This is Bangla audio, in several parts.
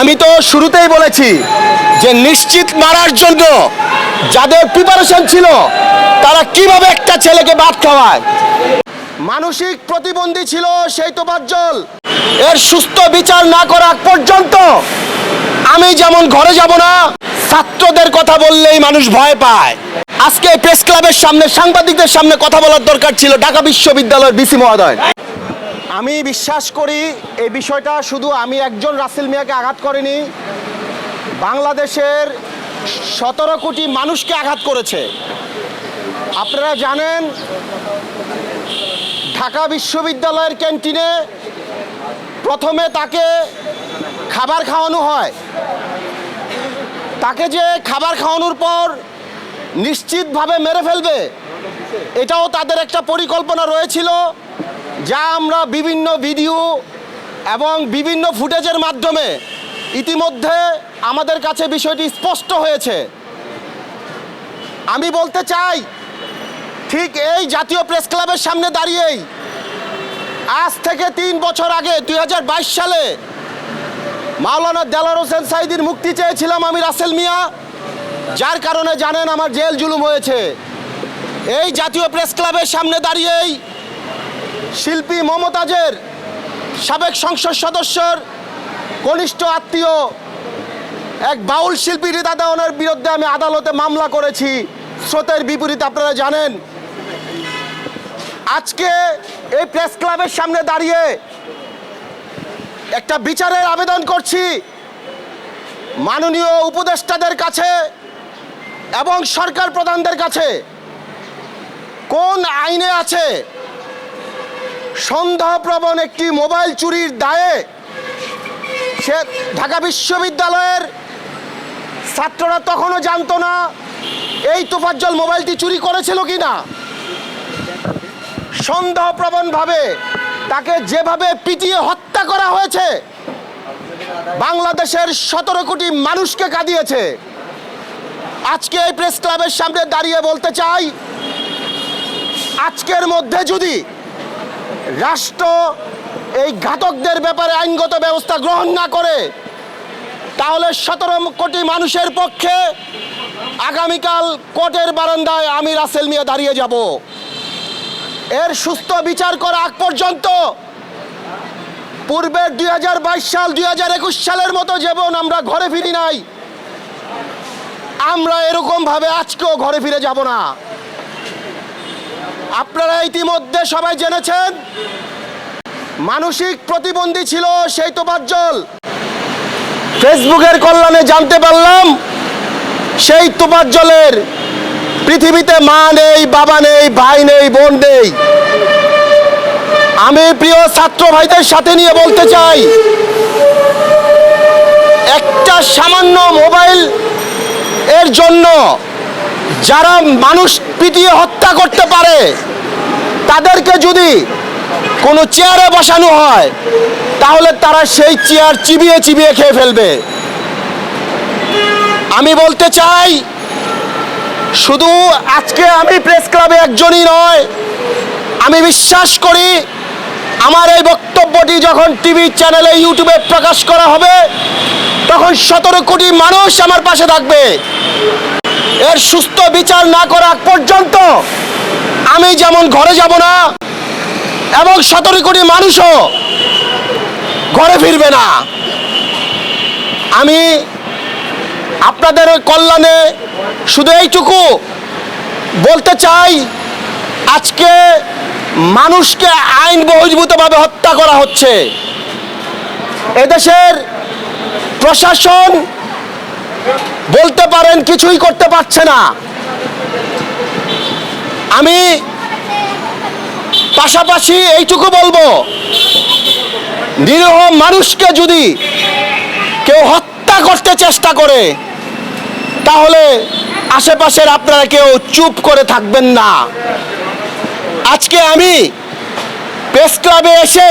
আমি তো শুরুতেই বলেছি যে নিশ্চিত মারার জন্য যাদের প্রিপারেশন ছিল, তারা কীভাবে একটা ছেলেকে বাদ খাওয়ায়? মানসিক প্রতিবন্ধী ছিল সেই তো বাজ্জল। এর সুস্থ বিচার না করা পর্যন্ত আমি যেমন ঘরে যাব না, ছাত্রদের কথা বললেই মানুষ ভয় পায়। আজকে প্রেস ক্লাবের সামনে, সাংবাদিকদের সামনে কথা বলার দরকার ছিল ঢাকা বিশ্ববিদ্যালয়ের বিসি মহোদয়। আমি বিশ্বাস করি এই বিষয়টা শুধু আমি একজন রাসেল মিয়াকে আঘাত করিনি। বাংলাদেশের সতেরো কোটি মানুষকে আঘাত করেছে। আপনারা জানেন, ঢাকা বিশ্ববিদ্যালয়ের ক্যান্টিনে প্রথমে তাকে খাবার খাওয়ানো হয়। তাকে যে খাবার খাওয়ানোর পর নিশ্চিতভাবে মেরে ফেলবে, এটাও তাদের একটা পরিকল্পনা রয়েছিল। যা আমরা বিভিন্ন ভিডিও এবং বিভিন্ন ফুটেজের মাধ্যমে ইতিমধ্যে আমাদের কাছে বিষয়টি স্পষ্ট হয়েছে। আমি বলতে চাই, ঠিক এই জাতীয় প্রেস ক্লাবের সামনে দাঁড়িয়েই আজ থেকে তিন বছর আগে দুই হাজার বাইশ সালে মাওলানা দেলার হোসেন সাইদির মুক্তি চেয়েছিলাম আমি রাসেল মিয়া, যার কারণে জানেন আমার জেল জুলুম হয়েছে। এই জাতীয় প্রেস ক্লাবের সামনে দাঁড়িয়েই শিল্পী মমতাজের সাবেক সংসদ সদস্যর কনিষ্ঠ আত্মীয়, এক বাউল শিল্পী রিদা দেওয়ানের বিরুদ্ধে আমি আদালতে মামলা করেছি। স্রোতের বিপরীতে আপনারা জানেন। আজকে এই প্রেস ক্লাবের সামনে দাঁড়িয়ে একটা বিচারের আবেদন করছি। মাননীয় উপদেষ্টাদের কাছে এবং সরকার প্রধানদের কাছে। কোন আইনে আছে সন্দেহপ্রবণ একটি মোবাইল চুরির দায়ে সে ঢাকা বিশ্ববিদ্যালয়ের ছাত্ররা তখনও জানতো না এই তোফাজ্জল মোবাইলটি চুরি করেছিল কি না সন্দেহপ্রবণভাবে তাকে যেভাবে পিটিয়ে হত্যা করা হয়েছে, বাংলাদেশের সতেরো কোটি মানুষকে কাঁদিয়েছে। আজকে এই প্রেস ক্লাবের সামনে দাঁড়িয়ে বলতে চাই, আজকের মধ্যে যদি রাষ্ট্র এই ঘাতকদের ব্যাপারে আইনগত ব্যবস্থা গ্রহণ না করে, তাহলে সতেরো কোটি মানুষের পক্ষে আগামীকাল কোর্টের বারান্দায় আমি রাসেল মিয়া দাঁড়িয়ে যাব। এর সুস্থ বিচার করা আগ পর্যন্ত পূর্বের দুই হাজার বাইশ সাল, দুই হাজার একুশ সালের মতো যেমন আমরা ঘরে ফিরি নাই, আমরা এরকম ভাবে আজকেও ঘরে ফিরে যাব না। আপনারা ইতিমধ্যে সবাই জেনেছেন, মানসিক প্রতিবন্ধী ছিল সেই তো বাজ্জল ফেসবুকের কল্যাণে জানতে পারলাম, সেই তোপাজ্জলের পৃথিবীতে মা নেই, বাবা নেই, ভাই নেই, বোন নেই। আমি প্রিয় ছাত্র ভাইদের সাথে নিয়ে বলতে চাই, একটা সামান্য মোবাইল এর জন্য যারা মানুষ পিটিয়ে হত্যা করতে পারে, তাদেরকে যদি কোনো চেয়ারে বসানো হয়, তাহলে তারা সেই চেয়ার চিবিয়ে চিবিয়ে খেয়ে ফেলবে। আমি বলতে চাই, শুধু আজকে আমি প্রেস ক্লাবে একজনই নয়, আমি বিশ্বাস করি আমার এই বক্তব্যটি যখন টিভি চ্যানেলে, ইউটিউবে প্রকাশ করা হবে, তখন সতেরো কোটি মানুষ আমার পাশে থাকবে। এর সুস্থ বিচার না করা পর্যন্ত আমি যেমন ঘরে যাব না, এবং সতেরো কোটি মানুষও ঘরে ফিরবে না। আমি আপনাদের কল্যাণে শুধু এইটুকু বলতে চাই, আজকে মানুষকে আইন বহির্ভূতভাবে হত্যা করা হচ্ছে। এদেশের প্রশাসন বলতে পারেন কিছুই করতে পারছে না। আমি পাশাপাশি এইটুকু বলব, নিরীহ মানুষকে যদি কেউ হত্যা করতে চেষ্টা করে, তাহলে আশেপাশের আপনারা কেউ চুপ করে থাকবেন না। আজকে আমি প্রেস ক্লাবে এসে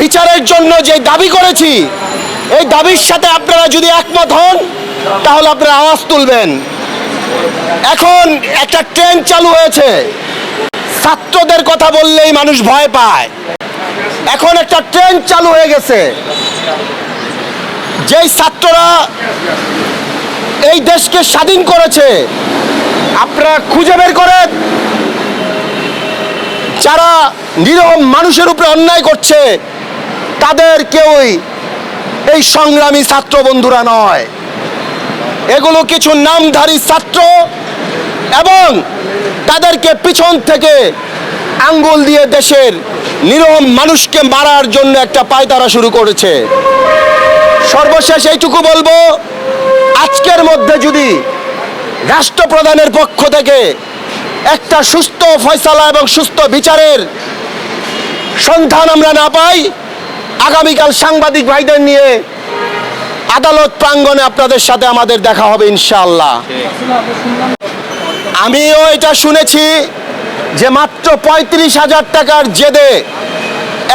বিচারের জন্য যে দাবি করেছি এই দাবির সাথে আপনারা যদি একমত হন, তাহলে আপনারা আওয়াজ তুলবেন। এখন একটা ট্রেন চালু হয়েছে। ছাত্রদের কথা বললেই মানুষ ভয় পায়। এখন একটা ট্রেন চালু হয়ে গেছে। যেই ছাত্ররা এই দেশকে স্বাধীন করেছে, আপনারা খুঁজে বের করেন। যারা নিরহ মানুষের উপরে অন্যায় করছে তাদের কেউই এই সংগ্রামী ছাত্র বন্ধুরা নয়। এগুলো কিছু নামধারী ছাত্র এবং তাদেরকে পিছন থেকে আঙ্গুল দিয়ে দেশের নিরহ মানুষকে মারার জন্য একটা পায়তারা শুরু করেছে। সর্বশেষ এইটুকু বলব, আজকের মধ্যে যদি রাষ্ট্রপ্রধানের পক্ষ থেকে একটা সুস্থ ফয়সালা এবং সুস্থ বিচারের সন্ধান আমরা না পাই আগামীকাল সাংবাদিক ভাইদের নিয়ে আদালত প্রাঙ্গণে আপনাদের সাথে আমাদের দেখা হবে ইনশাআল্লাহ। আমিও এটা শুনেছি যে মাত্র পঁয়ত্রিশ হাজার টাকার জেদে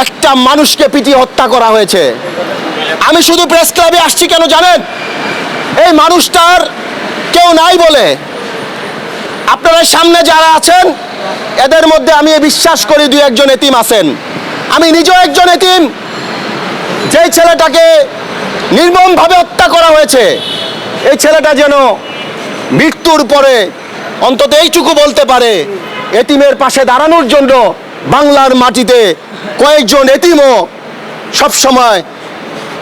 একটা মানুষকে পিটিয়ে হত্যা করা হয়েছে। আমি শুধু প্রেস ক্লাবে আসছি কেন জানেন? এই মানুষটার কেউ নাই বলে। আপনারা সামনে যারা আছেন, এদের মধ্যে আমি বিশ্বাস করি দুই একজন এতিম আছেন। আমি নিজেও একজন এতিম যেই ছেলেটাকে নির্মমভাবে হত্যা করা হয়েছে, এই ছেলেটা যেন মৃত্যুর পরে অন্তত এইটুকু বলতে পারে, এতিমের পাশে দাঁড়ানোর জন্য বাংলার মাটিতে কয়েকজন এতিমও সবসময়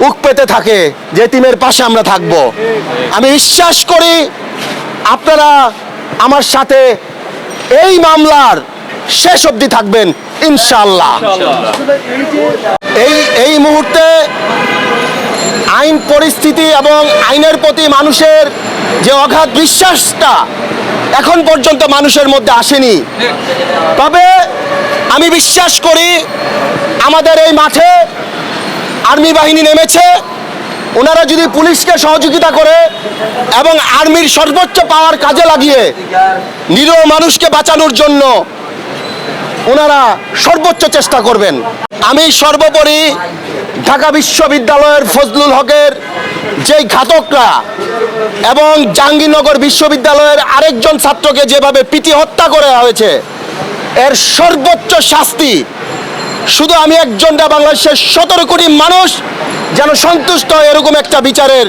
উক পেতে থাকে যে এতিমের পাশে আমরা থাকব। আমি বিশ্বাস করি আপনারা আমার সাথে এই মামলার শেষ অবধি থাকবেন ইনশাল্লাহ এই এই মুহূর্তে আইন পরিস্থিতি এবং আইনের প্রতি মানুষের যে অগাধ বিশ্বাসটা এখন পর্যন্ত মানুষের মধ্যে আসেনি। তবে আমি বিশ্বাস করি আমাদের এই মাঠে আর্মি বাহিনী নেমেছে, ওনারা যদি পুলিশকে সহযোগিতা করে এবং আর্মির সর্বোচ্চ পাওয়ার কাজে লাগিয়ে নিরীহ মানুষকে বাঁচানোর জন্য ওনারা সর্বোচ্চ চেষ্টা করবেন। আমি সর্বোপরি ঢাকা বিশ্ববিদ্যালয়ের ফজলুল হকের যেই ঘাতকরা এবং জাহাঙ্গীরনগর বিশ্ববিদ্যালয়ের আরেকজন ছাত্রকে যেভাবে পিটি হত্যা করা হয়েছে, এর সর্বোচ্চ শাস্তি শুধু আমি একজন না, বাংলাদেশের সতেরো কোটি মানুষ যেন সন্তুষ্ট হয় এরকম একটা বিচারের,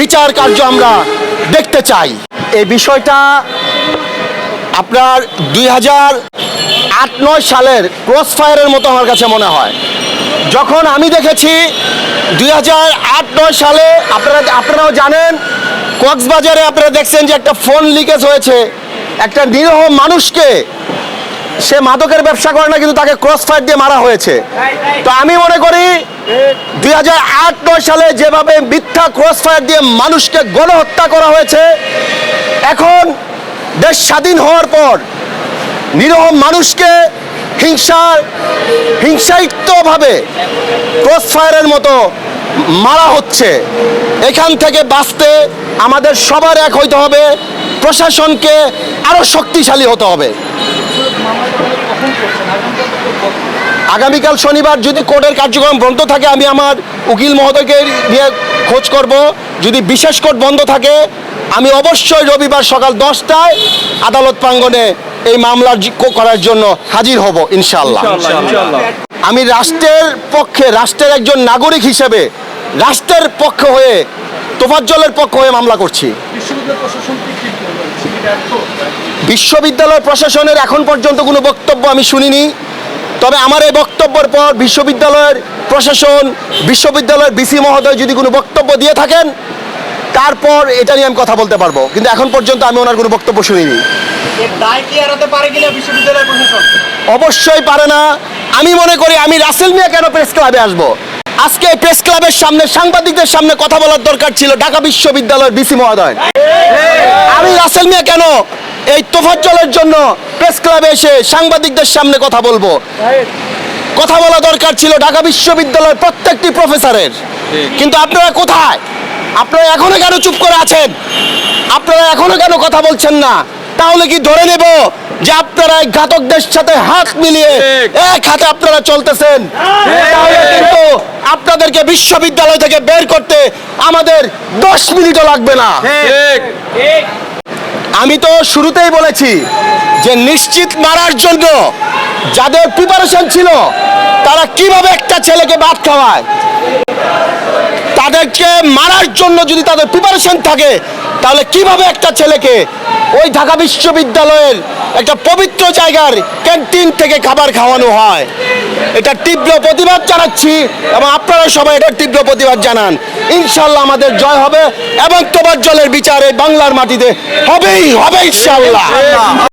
বিচার কার্য আমরা দেখতে চাই। এই বিষয়টা আপনার দুই হাজার আট নয় সালের ক্রস ফায়ারের মতো আমার কাছে মনে হয়। যখন আমি দেখেছি দুই হাজার আট নয় সালে, আপনারা আপনারাও জানেন, কক্সবাজারে আপনারা দেখছেন যে একটা ফোন লিকেজ হয়েছে। একটা নিরহ মানুষকে, সে মাদকের ব্যবসা করে না, কিন্তু তাকে ক্রস ফায়ার দিয়ে মারা হয়েছে। তো আমি মনে করি, দুই হাজার আট নয় সালে যেভাবে মিথ্যা ক্রস ফায়ার দিয়ে মানুষকে গণহত্যা করা হয়েছে, এখন দেশ স্বাধীন হওয়ার পর নিরহ মানুষকে হিংসার, হিংসায়িতভাবে ক্রস ফায়ারের মতো মারা হচ্ছে। এখান থেকে বাঁচতে আমাদের সবার এক হইতে হবে, প্রশাসনকে আরও শক্তিশালী হতে হবে। আগামীকাল শনিবার যদি কোর্টের কার্যক্রম বন্ধ থাকে, আমি আমার উকিল মহোদয়কে নিয়ে খোঁজ করব। যদি বিশেষ কোর্ট বন্ধ থাকে, আমি অবশ্যই রবিবার সকাল দশটায় আদালত প্রাঙ্গণে এই মামলার জি- করার জন্য হাজির হব ইনশাল্লাহ আমি রাষ্ট্রের পক্ষে রাষ্ট্রের একজন নাগরিক হিসেবে রাষ্ট্রের পক্ষ হয়ে তোফাজ্জলের পক্ষ হয়ে মামলা করছি। বিশ্ববিদ্যালয় প্রশাসনের এখন পর্যন্ত কোনো বক্তব্য আমি শুনিনি। তবে আমার এই বক্তব্যের পর বিশ্ববিদ্যালয়ের প্রশাসন বিশ্ববিদ্যালয়ের বিসি মহোদয় যদি কোনো বক্তব্য দিয়ে থাকেন তারপর এটা নিয়ে আমি কথা বলতে পারব। কিন্তু এখন পর্যন্ত আমি ওনার কোনো বক্তব্য শুনিনি। অবশ্যই পারে না। আমি মনে করি আমি রাসেল মিয়া কেন প্রেস ক্লাবে আসব? আজকে প্রেস ক্লাবের সামনে সাংবাদিকদের সামনে কথা বলার দরকার ছিল ঢাকা বিশ্ববিদ্যালয়ের বিসি মহোদয়। আমি রাসেল মিয়া কেন এই তোফাজ্জলের জন্য প্রেস ক্লাবে এসে সাংবাদিকদের সামনে কথা বলব? কথা বলা দরকার ছিল ঢাকা বিশ্ববিদ্যালয়ের প্রত্যেকটি প্রফেসরের। কিন্তু আপনারা কোথায়? আপনারা এখনও কেন চুপ করে আছেন? আপনারা এখনও কেন কথা বলছেন না? তাহলে কি ধরে নেব যে আপনারা ঘাতকদের সাথে হাত মিলিয়ে এক হাতে আপনারা চলতেছেন? তাহলে কিন্তু আপনাদেরকে বিশ্ববিদ্যালয় থেকে বের করতে আমাদের দশ মিনিটও লাগবে না। আমি তো শুরুতেই বলেছি যে নিশ্চিত মারার জন্য যাদের প্রিপারেশন ছিল তারা কীভাবে একটা ছেলেকে ভাত খাওয়ায়? তাদেরকে মারার জন্য যদি তাদের প্রিপারেশন থাকে, তাহলে কীভাবে একটা ছেলেকে ওই ঢাকা বিশ্ববিদ্যালয়ের একটা পবিত্র জায়গার ক্যান্টিন থেকে খাবার খাওয়ানো হয়? এটা তীব্র প্রতিবাদ জানাচ্ছি এবং আপনারা সবাই এটার তীব্র প্রতিবাদ জানান। ইনশাল্লাহ আমাদের জয় হবে এবং তোমার জলের বিচারে বাংলার মাটিতে হবেই, হবে ইনশাল্লাহ